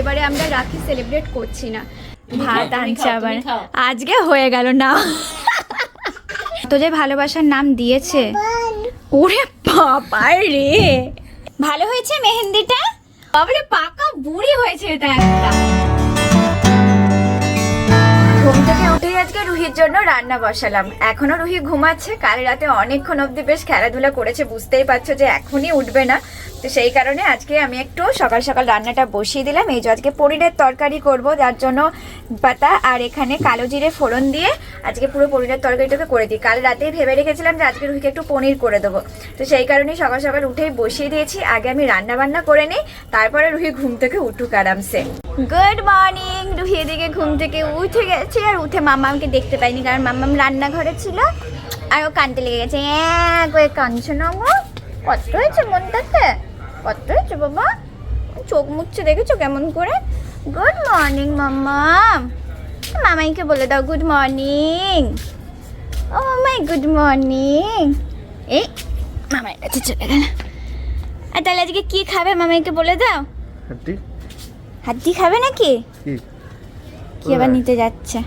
এবারে আমরা রাখি সেলিব্রেট করছি না। ভাত আনছে আবার। আজকে হয়ে গেল না। তো যে ভালোবাসার নাম দিয়েছে? ওরে বাবা রে। ভালো হয়েছে মেহেন্দিটা? বাবারে পাকা বুড়ি হয়েছে এটা একটা। ঘুম থেকে উঠেই আজকে রুহির জন্য রান্না বসালাম। এখনও রুহি ঘুমাচ্ছে, কাল রাতে অনেকক্ষণ অবধি বেশ খেলাধুলা করেছে, বুঝতেই পারছ যে এখনই উঠবে না। তো সেই কারণে আজকে আমি একটু সকাল সকাল রান্নাটা বসিয়ে দিলাম। এই যে আজকে পনিরের তরকারি করব, যার জন্য পাতা আর এখানে কালো জিরে ফোড়ন দিয়ে আজকে পুরো পনিরের তরকারিটাকে করে দিই। কাল রাতেই ভেবে রেখেছিলাম যে আজকে রুহিকে একটু পনির করে দেবো। তো সেই কারণেই সকাল সকাল উঠেই বসিয়ে দিয়েছি। আগে আমি রান্না বান্না করে নিই, তারপরে রুহি ঘুম থেকে উঠুক আরামসে। গুড মর্নিং রুহি এদিকে ঘুম থেকে উঠে গেছে আর উঠে মামাকে দেখতে পাইনি কারণ মামাম রান্নাঘরে ছিল আর ও কানতে লেগে গেছে। এক করে কাঁদছে না কত হয়েছে মনটাতে? কত হয়েছে বাবা? চোখ মুছছে, দেখেছ কেমন করে? গুড মর্নিং মাম্মা। মামাইকে বলে দাও good morning oh my good morning এই মামার কাছে চলে গেল। আর তাহলে আজকে কী খাবে মামাইকে বলে দাও? হাড্ডি খাবে নাকি? কি? কি আবার নিতে যাচ্ছে?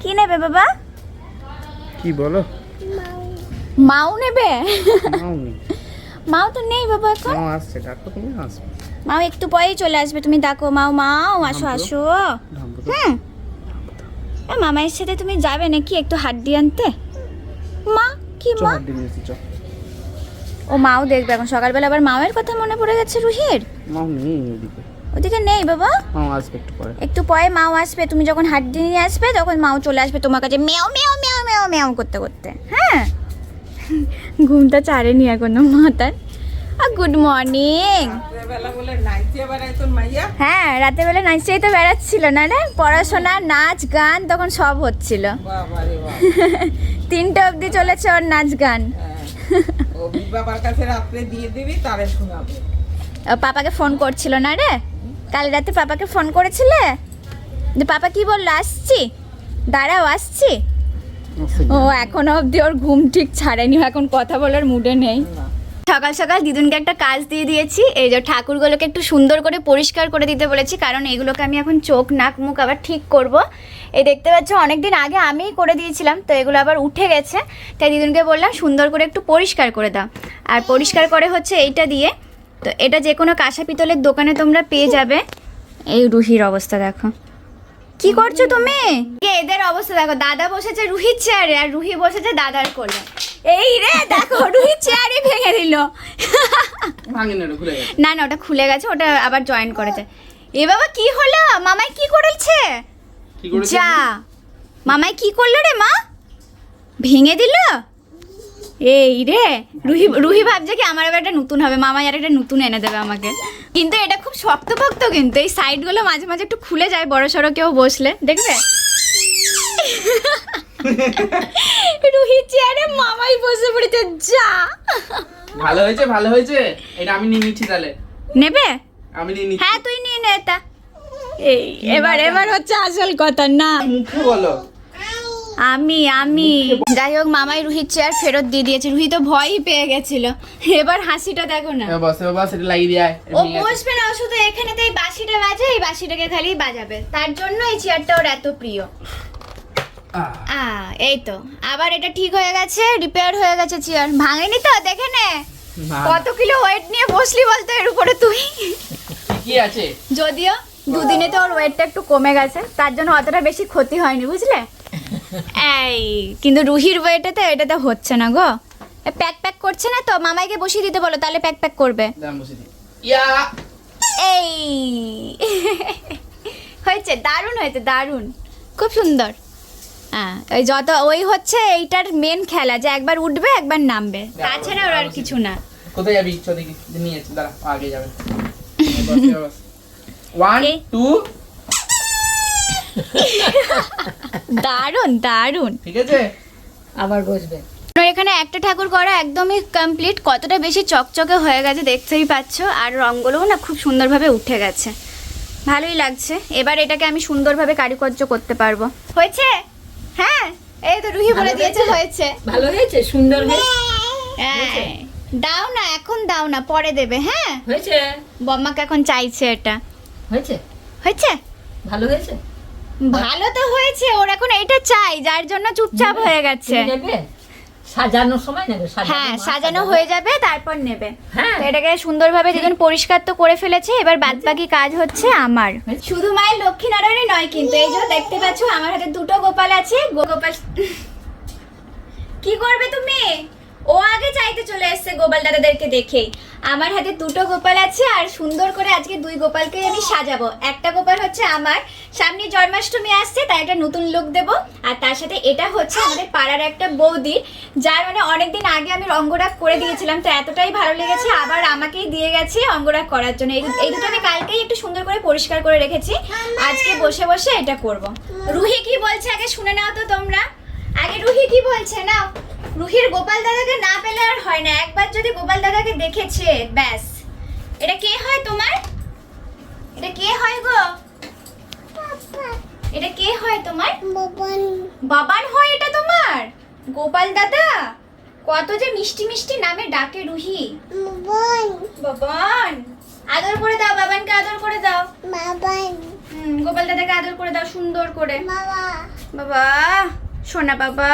কি নেবে বাবা? কি বলো? মাও নেবে? মাও তো নেই বাবা এখন। মাও আসছে ডাক্তার তুমি আসবে। মাও একটু পরেই চলে আসবে তুমি ডাকো। মাও মাও আসো আসো? হুম। এ, মামাইয়ের সাথে তুমি যাবে নাকি একটু হাড্ডি আনতে? মা কি মা? ও মাও দেখবে এখন। সকালবেলা আবার মায়ের কথা মনে পড়ে গেছে রুহির? মাও নেই ওদিকে ওদিকে নেই বাবা। মাও আসবে একটু পরে। একটু পরে মাও আসবে তুমি যখন হাড্ডি নিয়ে আসবে তখন মাও চলে আসবে তোমার কাছে। মেও মেও মেও মেও মেও করতে করতে। হ্যাঁ? ঘুমটা ছাড়েনি এখনও মাথায়। আর গুড মর্নিং হ্যাঁ রাতের বেলা নাচতেই তো বেড়াচ্ছিল না রে? পড়াশোনা নাচ গান তখন সব হচ্ছিল। তিনটে অবধি চলেছে ওর নাচ গান। ও বাবার কাছে রাত্রে দিয়ে দিবি তারে শোনাবে। পাপাকে ফোন করছিল না রে? কাল রাতে পাপাকে ফোন করেছিলে? যে পাপা কি বলল আসছি। দাঁড়াও আসছি। ও এখনও অবধি ওর ঘুম ঠিক ছাড়েনি এখন কথা বলার মুডে নেই। সকাল সকাল দিদুনকে একটা কাজ দিয়ে দিয়েছি এই যে ঠাকুরগুলোকে একটু সুন্দর করে পরিষ্কার করে দিতে বলেছি কারণ এগুলোকে আমি এখন চোখ নাক মুখ আবার ঠিক করব। এই দেখতে পাচ্ছ অনেকদিন আগে আমিই করে দিয়েছিলাম তো এগুলো আবার উঠে গেছে। তাই দিদুনকে বললাম সুন্দর করে একটু পরিষ্কার করে দাও। আর পরিষ্কার করে হচ্ছে এইটা দিয়ে তো এটা যে কোনো কাঁসা পিতলের দোকানে তোমরা পেয়ে যাবে। এই রুহির অবস্থা দেখো। কি করছ তুমি? এদের অবস্থা দেখো দাদা বসেছে রুহির চেয়ারে আর রুহি বসেছে দাদার কোলে। এই রে দেখো রুহির চেয়ারে ভেঙে দিল। না না ওটা খুলে গেছে ওটা আবার জয়েন করেছে। এ বাবা কি হলো? মামাই কি করেছে? কি করেছে? যা। মামাই কি করল রে মা? ভেঙে দিল? এই রে রুহি রুহি ভাবছে কি আমার আবার একটা নতুন হবে মামাই আর একটা নতুন এনে দেবে আমাকে। কিন্তু এটা খুব শক্তপোক্ত কিন্তু এই সাইডগুলো মাঝে মাঝে একটু খুলে যায় বড় সড়ো কেউ বসলে দেখবে? রুহি চেয়ারে মামাই বসে পড়েছে যা। ভালো হয়েছে ভালো হয়েছে? এটা আমি নিয়ে নিচ্ছি তাহলে। নেবে? আমি নিয়ে নিচ্ছি। হ্যাঁ তুই নিয়ে নে এটা এই এবার এবার হচ্ছে আসল কথা না। মুখে বলো। আমি আমি। যাই হোক মামাই রুহির চেয়ার ফেরত দিয়ে দিয়েছে। রুহি তো ভয়ই পেয়ে গেছিল। এবার হাসিটা দেখো না। এবার বস এটা লাগিয়ে দিয়ে ও বসবে না শুধু এখানে তো এই বাঁশিটা বাজে এই বাঁশিটাকে খালি বাজাবে। তার জন্য এই চেয়ারটা ওর এত প্রিয়। আ এই তো। আবার এটা ঠিক হয়ে গেছে রিপেয়ার হয়ে গেছে চেয়ার ভাঙেনি তো দেখে নে। কত কিলো ওয়েট নিয়ে বসলি বলতো এর উপরে তুই? কি আছে। যদিও দুদিনে তো ওর ওয়েটটা একটু কমে গেছে তার জন্য অতটা বেশি ক্ষতি হয়নি বুঝলে? এই কিন্তু রুহির ওয়েটে তো এটাতে হচ্ছে না গো। প্যাক প্যাক করছে না তো? মামাইকে বসিয়ে দিতে বলো তাহলে প্যাক প্যাক করবে। ইয়া। এই। হয়েছে দারুণ হয়েছে দারুণ। খুব সুন্দর। হ্যাঁ ওই যত ওই হচ্ছে এইটার মেন খেলা যে একবার উঠবে একবার নামবে। তাছাড়া ওর আর কিছু না। কোথায় যাবি? চ দেখি নিয়ে দাঁড়া আগে যাবে। ওয়ান টু দারুণ দারুণ। ঠিক আছে? আবার বসবে। এখানে একটা ঠাকুর করা একদমই কমপ্লিট কতটা বেশি চকচকে হয়ে গেছে দেখতেই পাচ্ছ আর রঙগুলোও না খুব সুন্দরভাবে উঠে গেছে। ভালোই লাগছে। এবার এটাকে আমি সুন্দরভাবে কারুকার্য করতে পারব। হয়েছে? হ্যাঁ এই তো রুহি বলে দিয়েছে হয়েছে? হয়েছে। ভালো হয়েছে? সুন্দর হয়েছে? হ্যাঁ। দাও না এখন দাও না পরে দেবে হ্যাঁ। হয়েছে? বম্মাকে এখন চাইছে এটা। হয়েছে? হয়েছে? ভালো হয়েছে? ভালো তো হয়েছে ওর এখন এইটা চাই যার জন্য চুপচাপ হয়ে গেছে। সাজানোর সময় নেবে হ্যাঁ সাজানো হয়ে যাবে তারপর নেবে। হ্যাঁ। তো এটাকে সুন্দরভাবে দুজন পরিষ্কার তো করে ফেলেছে এবার বাদ বাকি কাজ হচ্ছে আমার। শুধু মায়ের লক্ষ্মী নারায়ণই নয় কিন্তু এই যে দেখতে পাচ্ছ আমার হাতে দুটো গোপাল আছে গোপাল কি করবে তুমি? ও আগে চাইতে চলে এসেছে গোপাল দাদাদেরকে দেখে। আমার হাতে দুটো গোপাল আছে আর সুন্দর করে আজকে দুই গোপালকে আমি সাজাবো। একটা গোপাল হচ্ছে আমার। সামনে জন্মাষ্টমী আসছে, তাই একটা নতুন লুক দেব। আর তার সাথে এটা হচ্ছে আমাদের পাড়ার একটা বৌদি, যার মানে অনেকদিন আগে আমি অঙ্গরাগ করে দিয়েছিলাম, তো এতটাই ভালো লেগেছে, আবার আমাকেই দিয়ে গেছে অঙ্গরাগ করার জন্য। এই এই দুটো আমি কালকেই একটু সুন্দর করে পরিষ্কার করে রেখেছি। আজকে বসে বসে এটা করব। রুহি কি বলছে? আগে শুনে নাও তো তোমরা। আগে রুহি কি বলছে? নাও। রুহির গোপাল দাদাকে না পেলে আর হয় না। একবার যদি গোপাল দাদাকে দেখেছে ব্যাস। এটা কে হয় তোমার? এটা কে হয় গো? এটা কে হয় তোমার? বাবান হয় এটা তোমার? গোপাল দাদা? কত যে মিষ্টি মিষ্টি নামে ডাকে রুহি। বাবান আদর করে দাও বাবানকে আদর করে দাও। হুম, গোপাল দাদাকে আদর করে দাও সুন্দর করে। বাবা। সোনা বাবা।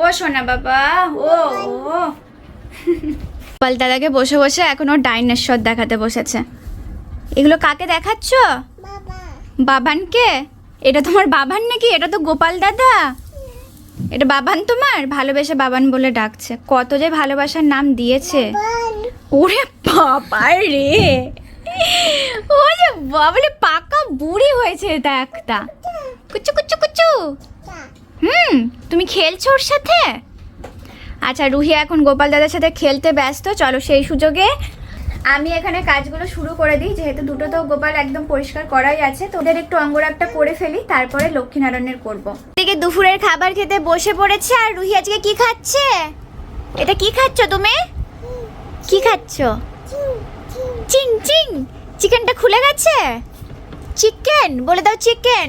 ও সোনা বাবা ও ও। গোপাল দাদাকে বসে বসে এখন ও ডাইনোসর দেখাতে বসেছে। এগুলো কাকে দেখাচ্ছ? বাবানকে? এটা তোমার বাবান নাকি? এটা তো গোপাল দাদা। এটা বাবান তোমার? ভালোবেসে বাবান বলে ডাকছে। কত যে ভালোবাসার নাম দিয়েছে। ওরে বাবা রে। ও যে বাবলে পাকা বুড়ি হয়েছে এটা একটা। কুচু কুচু কুচু। হুম, তুমি খেলছো ওর সাথে? আচ্ছা রুহি এখন গোপাল দাদার সাথে খেলতে ব্যস্ত, চলো সেই সুযোগে আমি এখানে কাজগুলো শুরু করে দিই। যেহেতু দুটো তো গোপাল একদম পরিষ্কার করাই আছে, তো ওদের একটু অঙ্গরাগটা করে ফেলি, তারপরে লক্ষ্মীনারায়ণের করব। এদিকে দুপুরের খাবার খেতে বসে পড়েছে, আর রুহি আজকে কি খাচ্ছে? এটা কি খাচ্ছ তুমি? কি খাচ্ছ? চিং চিং চিকেনটা খুলে গেছে? চিকেন, বলে দাও চিকেন।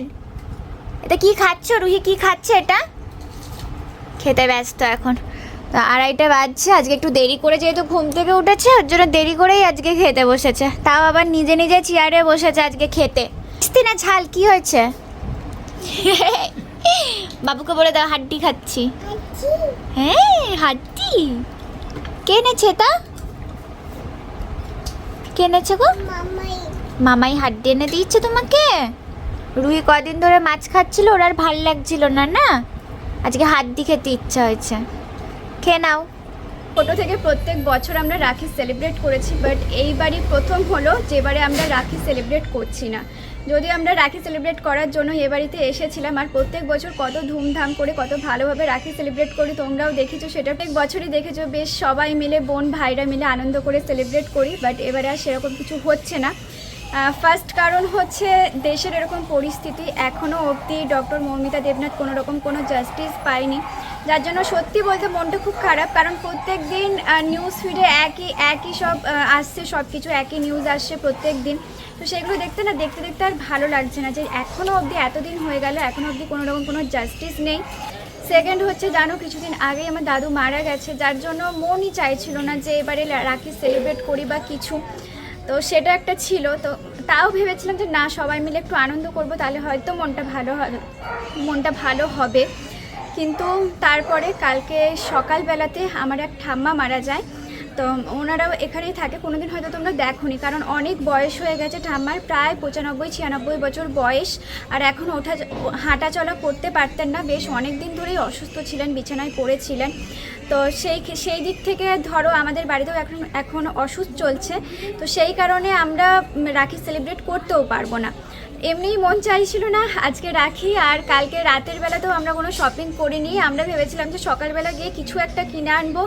এটা কি খাচ্ছ? রুহি কি খাচ্ছে এটা? খেতে ব্যস্ত এখন। তো আড়াইটা বাজছে আজকে একটু দেরি করে যেহেতু ঘুম থেকে উঠেছে ওর জন্য দেরি করেই আজকে খেতে বসেছে। তাও আবার নিজে নিজে চেয়ারে বসেছে আজকে খেতে। না ঝাল? কি হয়েছে? বাবুকে বলে দাও হাড্ডি খাচ্ছি। হ্যাঁ হাড্ডি? কে এনেছে তা কে এনেছে গো? মামাই হাড্ডি এনে দিয়েছে তোমাকে? রুহি কদিন ধরে মাছ খাচ্ছিল, ওর আর ভালো লাগছিল না না? আজকে হাড্ডি খেতে ইচ্ছা হয়েছে। খেয়ে নাও। ছোটো থেকে প্রত্যেক বছর আমরা রাখি সেলিব্রেট করেছি বাট এইবারই প্রথম হলো যেবারে আমরা রাখি সেলিব্রেট করছি না। যদি আমরা রাখি সেলিব্রেট করার জন্য এ বাড়িতে এসেছিলাম, আর প্রত্যেক বছর কত ধুমধাম করে কত ভালোভাবে রাখি সেলিব্রেট করি, তোমরাও দেখেছ, সেটা প্রত্যেক বছরই দেখেছ, বেশ সবাই মিলে, বোন, ভাইরা মিলে আনন্দ করে সেলিব্রেট করি বাট এবারে আর সেরকম কিছু হচ্ছে না। ফার্স্ট কারণ হচ্ছে দেশের এরকম পরিস্থিতি এখনও অবধি ডক্টর মৌমিতা দেবনাথ কোনো রকম কোনো জাস্টিস পায়নি। যার জন্য সত্যি বলতে মনটা খুব খারাপ, কারণ প্রত্যেক দিন নিউজ ফিডে একই একই সব আসছে সব কিছু একই নিউজ আসছে প্রত্যেক দিন। তো সেগুলো দেখতে না, দেখতে দেখতে আর ভালো লাগছে না যে এখনও অবধি এতদিন হয়ে গেল এখনও অবধি কোনো রকম কোনো জাস্টিস নেই। সেকেন্ড হচ্ছে, জানো কিছুদিন আগেই আমার দাদু মারা গেছে, যার জন্য মনই চাইছিল না যে এবারে রাখি সেলিব্রেট করি বা কিছু। তো সেটা একটা ছিল, তো তাও ভেবেছিলাম যে না, সবাই মিলে একটু আনন্দ করব, তাহলে হয়তো মনটা ভালো হবে মনটা ভালো হবে। কিন্তু তারপরে কালকে সকালবেলাতে আমার এক ঠাম্মা মারা যায়। তো ওনারাও এখানেই থাকে, কোনোদিন হয়তো তোমরা দেখোনি। কারণ অনেক বয়স হয়ে গেছে ঠাম্মার, প্রায় পঁচানব্বই, ছিয়ানব্বই বছর বয়স। আর এখন ওঠা হাঁটা চলা করতে পারতেন না। বেশ অনেক দিন ধরেই অসুস্থ ছিলেন, বিছানায় পড়েছিলেন। তো সেই সেই দিক থেকে ধরো আমাদের বাড়িতেও এখন এখন অসুস্থ চলছে। তো সেই কারণে আমরা রাখি, সেলিব্রেট করতেও পারব না। এমনিই মন চাইছিল না, আজকে রাখি, আর কালকে রাতের বেলাতেও আমরা কোনো শপিং করিনি। আমরা ভেবেছিলাম যে সকালবেলা গিয়ে কিছু একটা কিনে আনব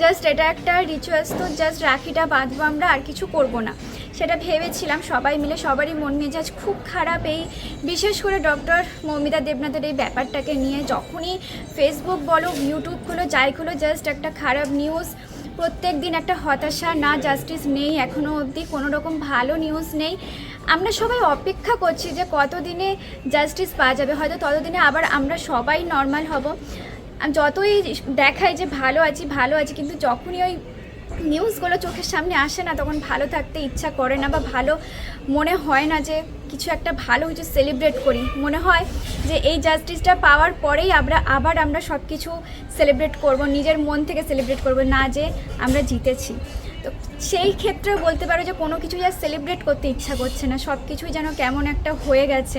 জাস্ট এটা একটা রিচুয়ালস তো জাস্ট রাখিটা বাঁধবো আমরা, আর কিছু করব না। সেটা ভেবেছিলাম, সবাই মিলে, সবারই মন মেজাজ খুব খারাপ এই, বিশেষ করে ডক্টর মৌমিতা দেবনাথের এই ব্যাপারটাকে নিয়ে। যখনই ফেসবুক বলো ইউটিউব খুলো, যাই খুলো জাস্ট একটা খারাপ নিউজ প্রত্যেক দিন একটা হতাশা, না জাস্টিস নেই এখনও অবধি, কোনো রকম ভালো নিউজ নেই। আমরা সবাই অপেক্ষা করছি যে কতদিনে জাস্টিস পাওয়া যাবে। হয়তো ততদিনে আবার আমরা সবাই নর্মাল হব। যতই দেখাই যে ভালো আছি ভালো আছি, কিন্তু যখনই ওই নিউজগুলো চোখের সামনে আসে না, তখন ভালো থাকতে ইচ্ছা করে না বা ভালো মনে হয় না যে কিছু একটা ভালো কিছু সেলিব্রেট করি। মনে হয় যে এই জাস্টিসটা পাওয়ার পরেই আমরা, আবার আমরা সব কিছু সেলিব্রেট করব, নিজের মন থেকে সেলিব্রেট করব, না যে আমরা জিতেছি। সেই ক্ষেত্রেও বলতে পারো যে কোনো কিছু যা সেলিব্রেট করতে ইচ্ছা করছে না। সব কিছুই যেন কেমন একটা হয়ে গেছে।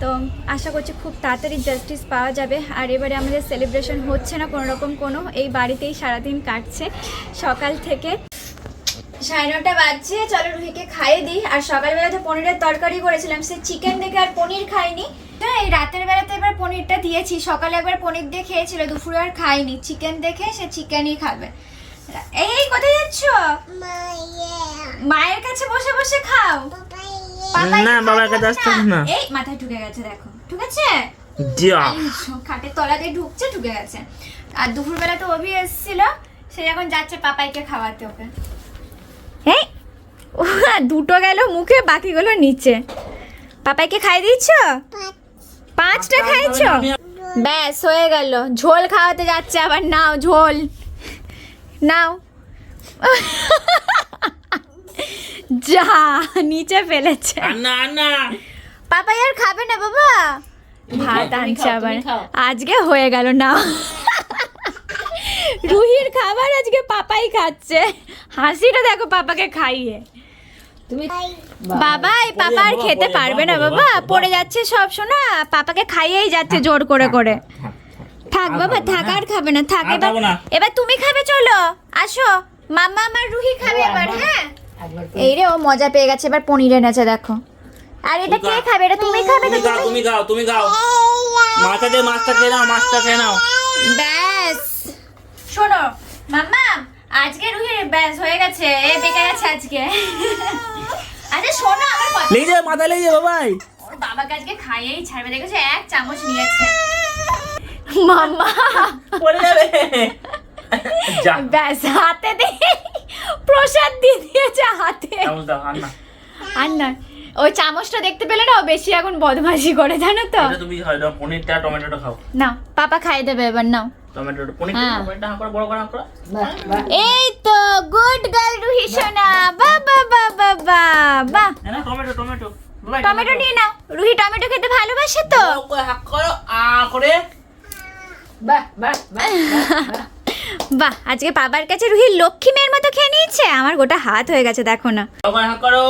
তো আশা করছি খুব তাড়াতাড়ি জাস্টিস পাওয়া যাবে। আর এবারে আমাদের সেলিব্রেশন হচ্ছে না কোনো রকম কোনো। এই বাড়িতেই সারাদিন কাটছে। সকাল থেকে সাড়ে নটা বাজছে। চলো রুহিকে খাইয়ে দিই। আর সকালবেলা তো পনিরের তরকারি করেছিলাম, সে চিকেন দেখে আর পনির খাইনি। তো এই রাতের বেলাতে এবার পনিরটা দিয়েছি। সকালে একবার পনির দিয়ে খেয়েছিল, দুপুরে আর খাইনি। চিকেন দেখে সে চিকেনই খাবে। এই এই কোথায় যাচ্ছ? মায়ের কাছে বসে বসে খাও। না, বাবার কাছে আসতে না। এই মাথায় ঢুকে গেছে দেখো। ঢুকেছে? যা। খাটের তলা দিয়ে ঢুকছে ঢুকে গেছে। আর দুপুরবেলা তো অভি এসেছিল সে এখন যাচ্ছে পাপাইকে খাওয়াতে ওকে। হ্যাঁ দুটো গেল মুখে বাকিগুলো নিচে। পাপাইকে খাই দিচ্ছ? পাঁচটা খাইছো? ব্যাস হয়ে গেল। ঝোল খাওয়াতে যাচ্ছে আবার নাও ঝোল। নাও। যা নিচে ফেলেছে। আন্না আন্না। পাপাই আর খাবে না বাবা। ভাত আনছে আবার। আজকে হয়ে গেল না রুহির খাবার আজকে পাপাই খাচ্ছে। হাসিটা দেখো পাপাকে খাইয়ে। তুমি বাবাই পাপা আর খেতে পারবে না বাবা, বাবা। বাবা। পড়ে যাচ্ছে সব শোনা পাপাকে খাইয়েই যাচ্ছে জোর করে করে। থাক বাবা খাব থাক হ্যাঁ। আর খাবে না থাক এবার এবার তুমি খাবে চলো আসো। মাম্মা আমার রুহি খাবে এবার হ্যাঁ? এই রে ও মজা পেয়ে গেছে এবার পনির এনেছে দেখো। আর এটা কে খাবে এটা তুমি খাবে তো তুমি খাও তুমি? খাও তুমি খাও। মাথা দিয়ে মাছটা খেয়ে নাও মাছটা খেয়ে নাও। ব্যাস। শোনো মাম্মা আজকে রুহির ব্যাস হয়ে গেছে এ বেঁকে গেছে আজকে। আচ্ছা শোনো আমার কথা লেগে যাবে মাথা লেগে যাবে ভাই ওর বাবাকে আজকে খাইয়েই ছাড়বে দেখেছ? এক চামচ নিয়েছে। মাম্মা পড়ে যাবে ব্যাস হাতে দিয়ে প্রসাদ দিয়ে দিয়েছে হাতে আর না ওই চামচটা দেখতে পেলে না ও বেশি এখন বদমাশি করে জানো তো? তুমি পনিরটা টমেটোটা খাও। না পাপা খাইয়ে দেবে এবার নাও। হ্যাঁ। এই তো গুড গার্ল রুহি সোনা টমেটো টমেটো। টমেটো নিয়ে নাও। রুহি টমেটো খেতে ভালোবাসে তো? বড় করো আ করে। বাহ, বাহ, বাহ, আজকে বাবার কাছে রুহি লক্ষ্মী মেয়ের মতো খেয়ে নিয়েছে? আমার গোটা হাত হয়ে গেছে দেখো না। করে।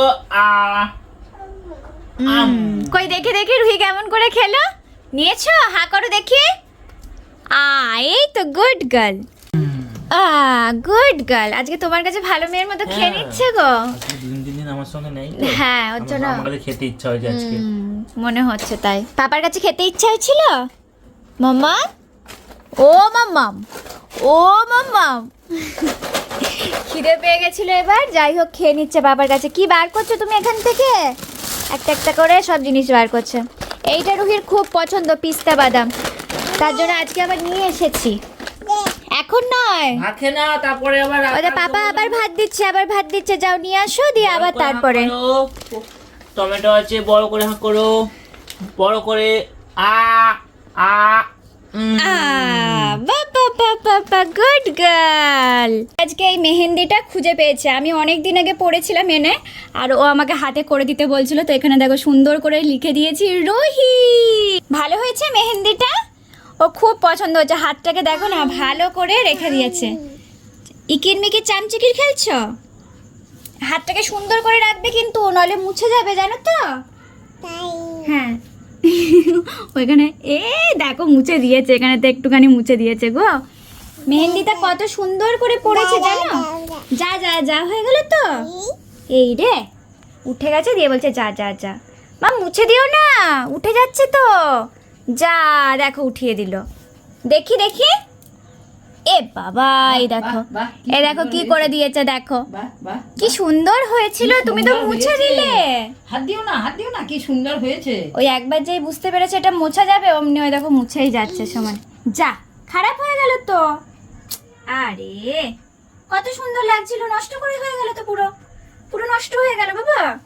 কই দেখে দেখে রুহি কেমন করে খেলো? নিয়েছো? হা করো দেখি। আ এই তো গুড গার্ল আ গুড গার্ল আজকে তোমার কাছে ভালো মেয়ের মতো খেয়ে হ্যাঁ। নিচ্ছে গো। আজকে দিন দিন দিন আমার সঙ্গে নেই হ্যাঁ ওর জন্য আমার কাছে খেতে ইচ্ছা হয়েছে আজকে। মনে হচ্ছে তাই। পাপার কাছে খেতে ইচ্ছা হয়েছিল? মাম্মা? ও মাম্মাম ও মাম্মাম। খিদে পেয়ে গেছিল এবার যাই হোক খেয়ে নিচ্ছে বাবার কাছে। কি বার করছ তুমি এখান থেকে? একটা একটা করে সব জিনিস বার করছে। এইটা রুহির খুব পছন্দ পিস্তা বাদাম। তার জন্য আজকে আবার নিয়ে এসেছি। এখন নয়। খেয়ে নাও তারপরে আবার ওদের পাপা আবার ভাত দিচ্ছে আবার ভাত দিচ্ছে। যাও নিয়ে আসো দিয়ে আবার তারপরে। টমেটো আছে বড় করে হাঁ করো। বড় করে আ আ। গুড গার্ল আজকে এই মেহেন্দিটা খুঁজে পেয়েছে। আমি অনেক দিন আগে পড়েছিলাম এনে আর ও আমাকে হাতে করে দিতে বলছিল তো এখানে দেখো সুন্দর করে লিখে দিয়েছি রুহি ভালো হয়েছে মেহেন্দিটা? ও খুব পছন্দ হচ্ছে হাতটাকে দেখো না ভালো করে রেখে দিয়েছে। ইকির মিকির চামচিকির খেলছো? হাতটাকে সুন্দর করে রাখবে কিন্তু নলে মুছে যাবে জানো তো? হ্যাঁ। ওইখানে এ দেখো মুছে দিয়েছে এখানে তো একটুখানি মুছে দিয়েছে গো। মেহেন্দিটা কত সুন্দর করে পড়েছে জানো? যা যা যা হয়ে গেল তো। এই রে উঠে গেছে দিয়ে বলছে যা যা যা। মা মুছে দিও না উঠে যাচ্ছে তো। যা দেখো উঠিয়ে দিল। দেখি দেখি। এ বাবা এই দেখো। এ দেখো কি করে দিয়েছে দেখো। কি সুন্দর হয়েছিল তুমি তো মুছে দিলে। হাত দিও না হাত দিও না কি সুন্দর হয়েছে। ওই একবার যেই বুঝতে পেরেছে এটা মোছা যাবে অমনি ওই দেখো মুছেই যাচ্ছে সময়। যা খারাপ হয়ে গেল তো। আরে কত সুন্দর লাগছিল নষ্ট করে হয়ে গেল তো পুরো। পুরো নষ্ট হয়ে গেল বাবা।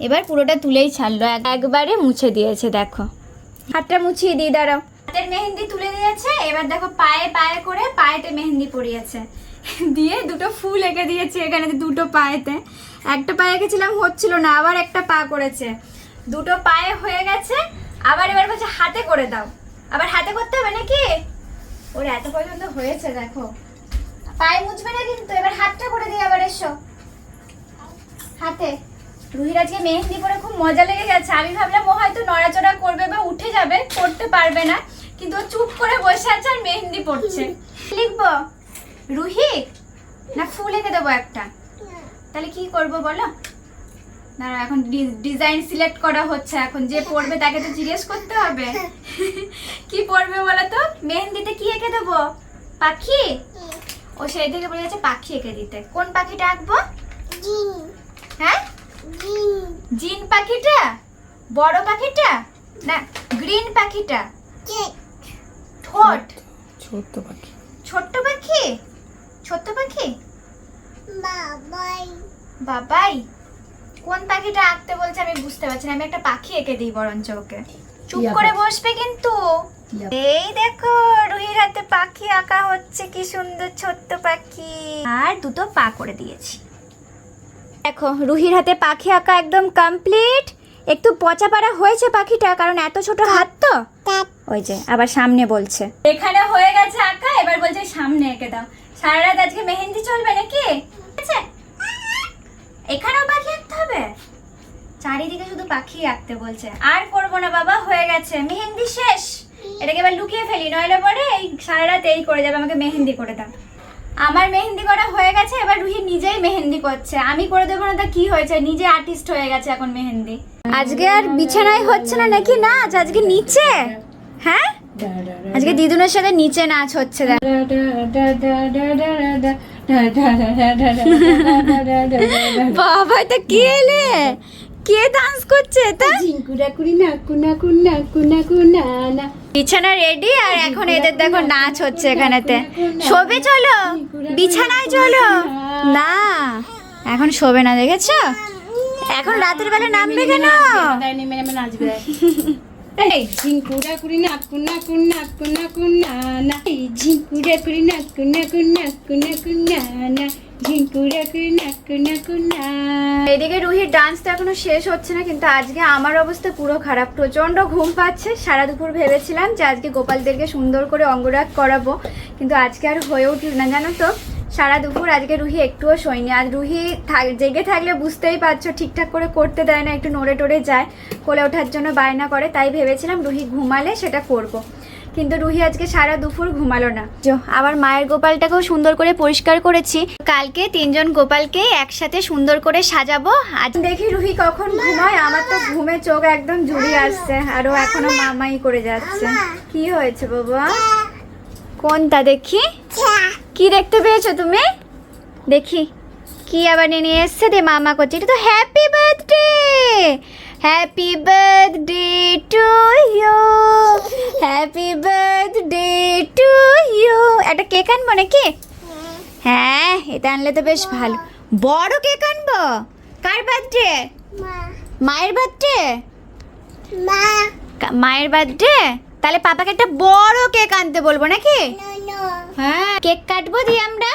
এবার পুরোটা তুলেই ছাড়লো এক- একবারে মুছে দিয়েছে দেখো। হাতটা মুছিয়ে দিই দাঁড়াও। হাতের মেহেন্দি তুলে দিয়েছে, এবার দেখো পায়ে পায়ে করে পায়েতে মেহেন্দি পরিয়েছে। দিয়ে দুটো ফুল এঁকে দিয়েছি এখানে দুটো পায়েতে। একটা পায়ে এঁকেছিলাম, হচ্ছিল না, আবার একটা পা করেছে। দুটো পায়ে হয়ে গেছে, আবার এবার বলছে হাতে করে দাও। আবার হাতে করতে হবে নাকি? ওর এত পর্যন্ত হয়েছে, দেখো। পায়ে মুছবে না কিন্তু, এবার হাতটা করে দিই আবার এসো। হাতে। রুহির আজকে মেহেন্দি পরে খুব মজা লেগে গেছে। আমি ভাবলাম, ও হয়তো নড়াচড়া করবে বা উঠে যাবে করতে পারবে না। কিন্তু ও চুপ করে বসে আছে আর মেহেন্দি পড়ছে। লিখব, রুহি, না ফুল এঁকে দেবো একটা। তাহলে কি করব বলো? দাঁড়া এখন ডিজাইন সিলেক্ট করা হচ্ছে। এখন যে পড়বে তাকে তো জিজ্ঞেস করতে হবে। কি পড়বে বলো তো? মেহেন্দিতে কি এঁকে দেবো? পাখি? ও সেই থেকে বলে যাচ্ছে পাখি এঁকে দিতে। কোন পাখিটা আঁকবো হ্যাঁ জিন পাখিটা? বড় পাখিটা? না গ্রিন পাখিটা। ঠোঁট। ছোট্ট পাখি। ছোট্ট পাখি? ছোট্ট পাখি? বাবাই। বাবাই? কোন পাখিটা আঁকতে বলছে আমি বুঝতে পারছি না। আমি একটা পাখি এঁকে দিই বরঞ্চ ওকে। চুপ করে বসবে কিন্তু। এই দেখো রুহির হাতে পাখি আঁকা হচ্ছে। কি সুন্দর ছোট্ট পাখি। আর দুটো পা করে দিয়েছি। দেখো, রুহির হাতে পাখি আঁকা একদম কমপ্লিট একটু পচা পাড়া হয়েছে পাখিটা, কারণ এত ছোট হাত তো। ওই যে, আবার সামনে বলছে। এখানে হয়ে গেছে আঁকা, এবার বলছে সামনে এঁকে দাও। সারা রাত আজকে মেহেন্দি চলবে নাকি? আছে এখানেও পাখি আঁকতে হবে? চারিদিকে শুধু পাখি আঁকতে বলছে। আর করব না বাবা, হয়ে গেছে। মেহেন্দি শেষ। এটাকে এবার লুকিয়ে ফেলি, নইলে পরে এই সারা রাত এই করে যাবে, আমাকে মেহেন্দি করে দাও। আমার মেহেন্দি করা হয়ে গেছে এবার রুহি নিজেই মেহেন্দি করছে। আমি করে দেবো না তা কি হয়েছে? নিজে আর্টিস্ট হয়ে গেছে এখন মেহেন্দি। আজকে আর বিছানায় হচ্ছে না নাকি নাচ? আজকে নিচে? হ্যাঁ? আজকে দিদুনের সাথে নিচে নাচ হচ্ছে। বাবা এটা কে এলে? কে ডান্স করছে এটা জিঙ্কুরা কুড়ি না কুনা কুনা কুনা কুনা না বিছানা রেডি আর এখন এদের দেখো নাচ হচ্ছে এখানেতে। শোবে চলো? বিছানায় চলো? না। এখন শোবে না দেখেছ? এখন রাতের বেলা নামবে কেন? নাচবে। না এদিকে রুহির ডান্সটা এখনও শেষ হচ্ছে না, কিন্তু আজকে আমার অবস্থা পুরো খারাপ। প্রচণ্ড ঘুম পাচ্ছে, সারা দুপুর ভেবেছিলাম যে আজকে গোপালদেরকে সুন্দর করে অঙ্গরাগ করাবো, কিন্তু আজকে আর হয়ে উঠল না, জানো তো? সারা দুপুর আজকে রুহি একটুও শোয়নি। আর রুহি থাক- জেগে থাকলে বুঝতেই পারছ ঠিকঠাক করে করতে দেয় না একটু নড়ে টড়ে যায় কোলে ওঠার জন্য বায়না করে তাই ভেবেছিলাম রুহি ঘুমালে সেটা করব। কিন্তু রুহি আজকে সারা দুপুর ঘুমালো না। যো আবার মায়ের গোপালটাকেও সুন্দর করে পরিষ্কার করেছি। কালকে তিনজন গোপালকে একসাথে সুন্দর করে সাজাবো আজ দেখি রুহি কখন ঘুমায় আমার তো ঘুমে চোখ একদম জুড়িয়ে আসছে আর ও এখনও মামাই করে যাচ্ছে। কি হয়েছে বাবা? কোনটা দেখি? কি দেখতে পেয়েছ তুমি? দেখি। কি আবার নিয়ে এসছে দে মামা করছে এটা তো happy birthday happy birthday to you happy birthday to you একটা কেক আনব নাকি? হ্যাঁ এটা আনলে তো বেশ ভালো। বড় কেক আনব? কার বার্থডে মায়ের বার্থডে মায়ের বার্থডে তাহলে পাপাকে একটা বড় কেক আনতে বলব নাকি? হ্যাঁ কেক কাটবো দিয়ে আমরা?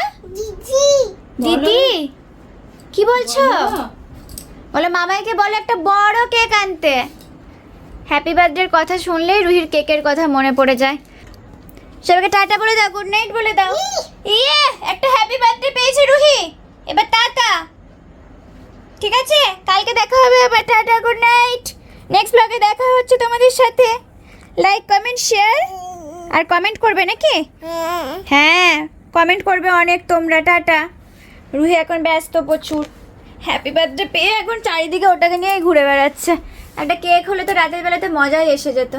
দিদি। কি বলছো? বলো। মামাইকে বলো একটা বড় কেক আনতে। হ্যাপি বার্থডের কথা শুনলেই রুহির কেকের কথা মনে পড়ে যায়। সবাইকে টাটা বলে দাও গুড নাইট বলে দাও। ইয়ে একটা হ্যাপি বার্থডে পেয়েছে রুহি। এবার টাটা। ঠিক আছে? কালকে দেখা হবে আবার। টাটা গুড নাইট নেক্সট ব্লগে দেখা হচ্ছে তোমাদের সাথে। লাইক কমেন্ট শেয়ার আর কমেন্ট করবে নাকি? হ্যাঁ কমেন্ট করবে অনেক তোমরা, টাটা। রুহি এখন ব্যস্ত প্রচুর। হ্যাপি বার্থডে পেয়ে এখন চারিদিকে ওটাকে নিয়েই ঘুরে বেড়াচ্ছে। একটা কেক হলে তো রাতের বেলাতে মজাই এসে যেত।